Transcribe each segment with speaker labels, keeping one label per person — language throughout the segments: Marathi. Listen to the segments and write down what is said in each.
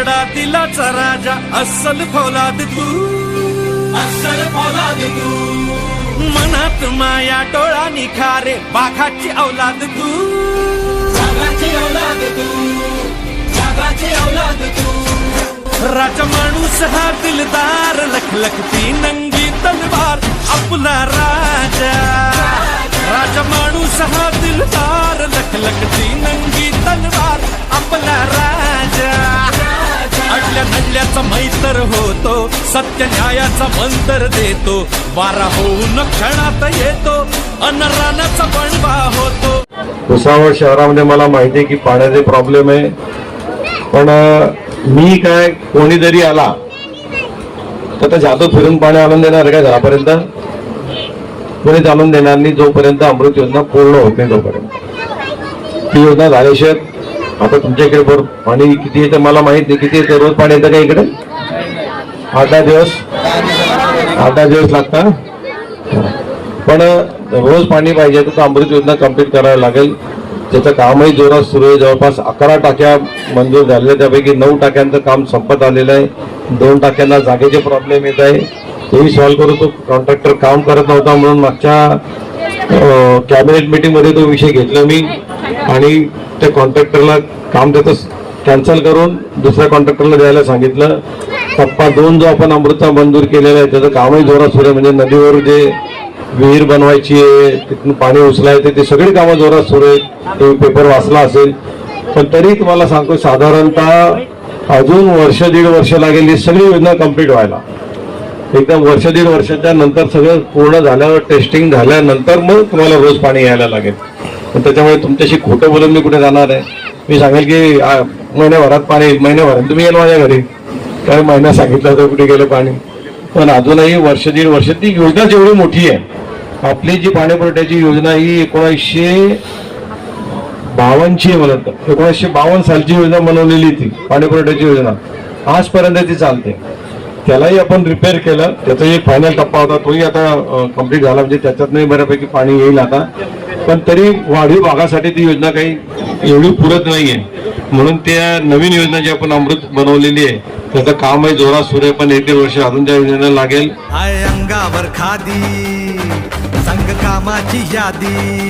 Speaker 1: येडा दिलाचा राजा अस्सल फौलाद तू. अस्सल फौलाद तू. मनात माया डोळा निखारे बाघाची औलाद तू. बाघाची औलाद तू. बाघाची औलाद तू. राजा माणूस हा दिलदार लखलखती नंगी तलवार आपला राजा. राजा माणूस हा दिलदार लखलखती नंगी तलवार आपला राजा. आपल्या धल्ल्याचा मैत्र होतो सत्य न्यायाचा मंतर देतो वारा होऊन क्षणात येतो अन रानाचा होतो.
Speaker 2: भुसावळ शहरामध्ये मला माहिती आहे की पाण्याचे प्रॉब्लेम आहे. पण मी काय कोणी जरी आला तर त्या जादू फिरून पाणी आणून देणार काय घरापर्यंत? कोणीच आणून देणार नाही जोपर्यंत अमृत योजना पूर्ण होत नाही तोपर्यंत. ती योजना झाल्याशिवाय आता तुमच्या इकडे बरोबर पाणी किती येतं मला माहीत नाही. किती येतं रोज पाणी येतं का इकडे? आठ दहा दिवस. आठ दहा दिवस लागतात. पण रोज पाणी पाहिजे तर अमृत योजना कंप्लीट करायला लागेल. त्याचं कामही जोरात सुरू आहे. जवळपास अकरा टाक्या मंजूर झालेल्या त्यापैकी नऊ टाक्यांचं काम संपत आलेलं आहे. दोन टाक्यांना जागेचे प्रॉब्लेम येत आहे. तेही सॉल्व्ह करू तो कॉन्ट्रॅक्टर काम करत नव्हता म्हणून मागच्या कॅबिनेट मीटिंगमध्ये तो विषय घेतला मी आणि त्या कॉन्ट्रॅक्टरला काम त्याचं कॅन्सल करून दुसऱ्या कॉन्ट्रॅक्टरला द्यायला सांगितलं. टप्पा दोन जो आपण अमृतचा मंजूर केलेला आहे त्याचं कामही जोरात सुरू आहे. म्हणजे नदीवर जे विहीर बनवायची आहे तिथून पाणी उचलायचं ते सगळी कामं जोरात सुरू आहेत. ते पेपर वाचला असेल. पण तरी तुम्हाला सांगतो साधारणतः अजून वर्ष दीड वर्ष लागेल ही सगळी योजना कंप्लीट व्हायला. एकदम वर्ष दीड वर्षाच्या नंतर सगळं पूर्ण झाल्यावर टेस्टिंग झाल्यानंतर मग तुम्हाला रोज पाणी यायला लागेल. पण त्याच्यामुळे तुमच्याशी खोटं बोलून मी कुठे जाणार आहे? मी सांगेल की महिन्याभरात पाणी येईल महिन्याभरात. तुम्ही येईल माझ्या घरी. काय महिना सांगितलं तर कुठे गेलं पाणी? पण अजूनही वर्ष दीड वर्ष ती योजना जेवढी मोठी आहे आपली जी पाणीपुरवठ्याची योजना ही एकोणीसशे बावनची आहे मला एकोणीसशे बावन्न सालची योजना बनवलेली ती पाणी पुरवठ्याची योजना. आजपर्यंत ती चालते. त्यालाही आपण रिपेअर केलं. त्याचा एक फायनल टप्पा होता. तोही आता कंप्लीट झाला. म्हणजे त्याच्यातनंही बऱ्यापैकी पाणी येईल आता. पण तरी वाढीव भागासाठी ती योजना काही एवढी पुरत नाहीये. म्हणून त्या नवीन योजना जी आपण अमृत बनवलेली आहे त्याचं कामही जोरात सुरू सुरे पण एक दीड वर्ष अजून त्या योजनेला लागेल.
Speaker 1: अंगावर खादी संघ कामाची यादी.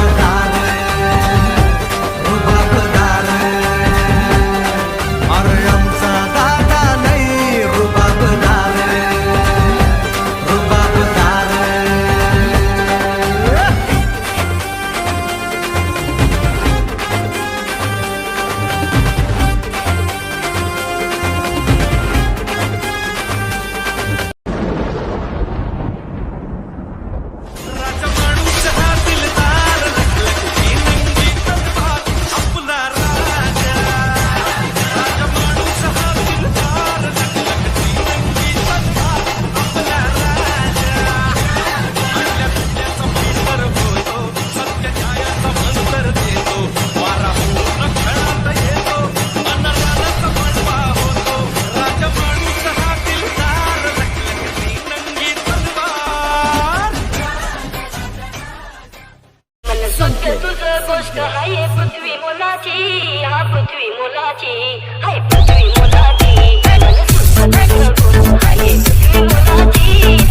Speaker 3: हाय पृथ्वी मुलाची हा पृथ्वी मुलाची हाय पृथ्वी मुलाची मन पृथ्वी मुलाची.